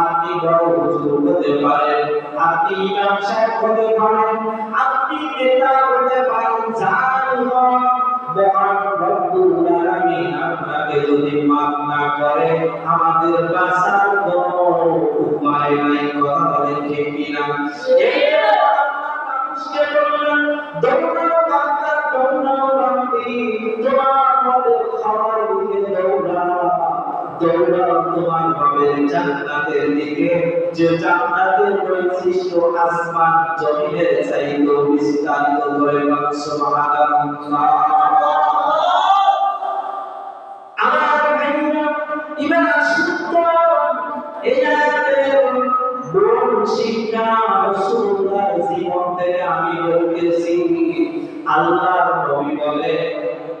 আপনি বড় হুজুর হতে পারেন, আপনি ইমাম সাহেব হতে পারেন, আপনি নেতা হতে পারেন যাই হোক মহান রব্বুল আলামিন আপনাকে যদি মাফ না করে, আমাদের বাঁচার কোনো কথা বলেন তোমার রবের জান্নাতের দিকে। যে জান্নাতের বৈশিষ্ট্য আসমান, জমিনের চাইতেও বিস্তারিত করে শিক্ষা আমি বলতেছি, আল্লাহর নবী বলে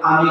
আমি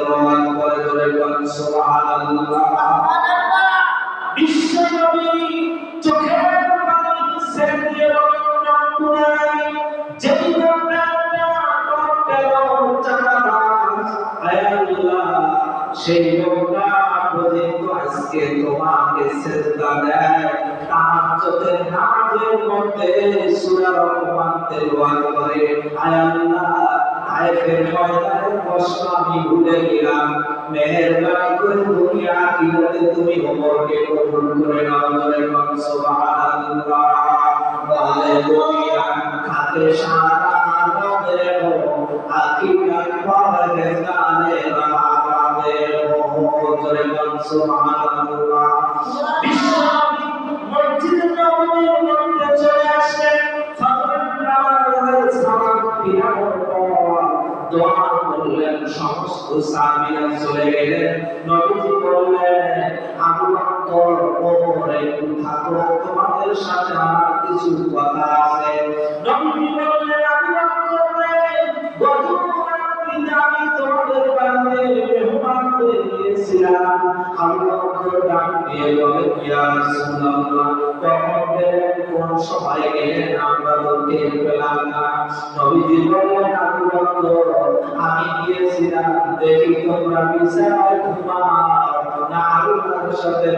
রহমান করে করে বলেন, সুবহানাল্লাহ। বিশ্বনবী চোখের পানি ছেড়ে দিয়ে বলেন রব্বুল যেই সেই আজকে তোমাকে সেজদা দেয় তাহাজ্জুদের নামাজের মধ্যে সূরা রহমান করে, আয় আয়াতের ময়দানে প্রশ্ন আমি ভুলে গেলাম। মেহেরবানি করে দুনিয়া আখিরাতে তুমি ওমরকে কবুল করে নাও বলে কোন সুবহানাল্লাহ। বলে দুনিয়া খাতে সারা আমাদের আখিরাত পরে জানে আমাদের বলে কোন সুবহানাল্লাহ। বিশ্বনবী চলে গেলেন নবীজি বললেন, আবু বকর ওমর একটু থাকো, তোমাদের সাথে আমার কিছু কথা আছে। নবীজি বললেন, আবু বকর রে গত আমি তোমাদের বাড়িতে ডাক দিয়ে বলে ইয়া রাসূলুল্লাহ তখন কোন সময় আমি সাথে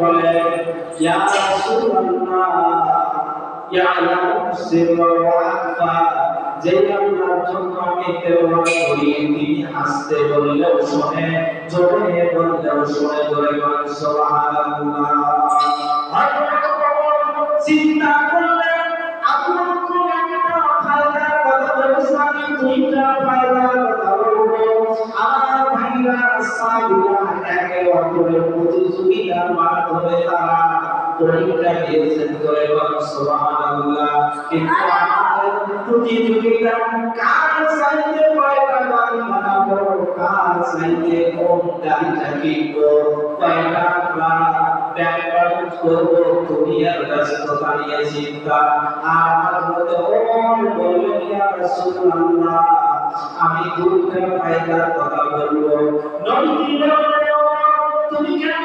আনহু ইয়া আমি তেলাওয়াত করি তিনি আস্তে বললেও শোনে জোরে বললেও বল চিন্তা পরীক্ষা দিয়েছেন করে বল সুবহানাল্লাহ। কিন্তু আমাদের প্রতিযোগিতা কার চাইতে কয়টা খাব কার চাইতে কোন গাড়িটা কিনবো কয়টা আমরা ব্যাংক দুনিয়ার ব্যস্ততা নিয়ে চিন্তা। আর হযরত ওমর বললেন ইয়া রাসূলুল্লাহ আমি ফায়দার কথা বলব। নবী তুমি কেন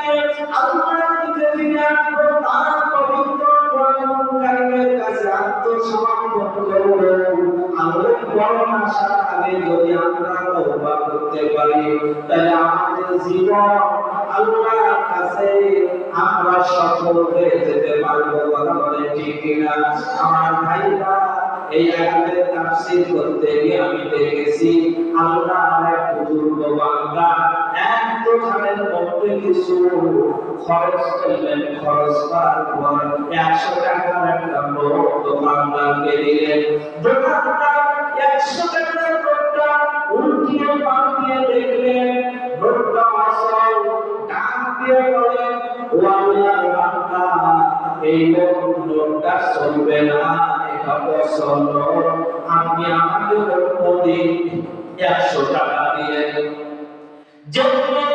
করতে তাহলে আমাদের জীবন আল্লাহর কাছে আমরা সফল হয়ে যেতে পারব কথা বলে ঠিক কিনা আমার ভাইরা এই আয়াতের তাফসীর করতে গিয়ে আমি দেখেছি আল্লাহ এক বুজুর্গ বান্দা এক দোকানের মধ্যে কিছু খরচ করলেন খরচ করার পর একশো টাকার একটা নোট দোকানদারকে দিলেন দোকানদার একশো টাকার নোটটা উল্টিয়ে পাল্টিয়ে দেখলেন ভোটটা আসল ডান দিয়ে বলেন ও আল্লাহর বান্দা এই লোকটা চলবে না এভাবে পছন্দ। আপনি আমাকে প্রতিদিন একশো টাকা দিয়ে। যেমনি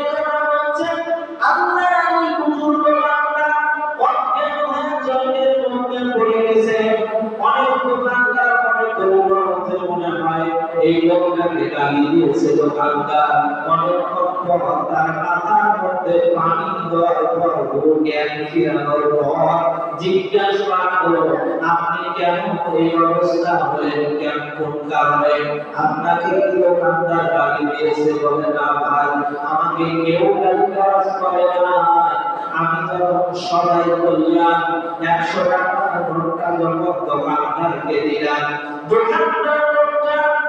মনে হয়, এই লোকটাকে গালি দিয়েছে দোকানদার অনেকক্ষণ তার মাথার মধ্যে পানি দেওয়ার পর জ্ঞান ফিরানোর পর জিজ্ঞাসা করল, আপনি কেন এই অবস্থা হলেন কেন কোন কারণে? আপনাকে কি দোকানদার গালি দিয়েছে বলে না ভাই? আমাকে কেউ গালি দেওয়া করে না আমি যখন সবাই বললাম, একশো টাকার নোটটা যখন দোকানদারকে দিলাম, দোকানদার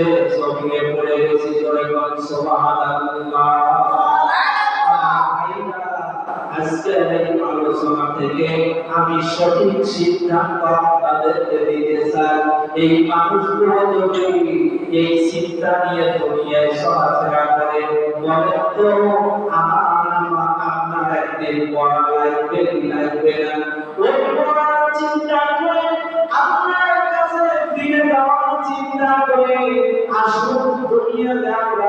গেছে সঙ্গে পড়ে গেছি জয়গণ সুবহানাল্লাহ আজকের এই আলোচনা থেকে আমি সঠিক সিদ্ধান্ত আপনাদেরকে দিতে চাই। এই মানুষগুলো যদি এই চিন্তা নিয়ে দুনিয়ায় চলাফেরা করে। বলে তো আপনার একদিন পড়া লাগবে লাগবে না? ওই পড়ার চিন্তা করে, আপনার কাছে ফিরে যাওয়ার চিন্তা করে ajuda, dormia, dá, dá.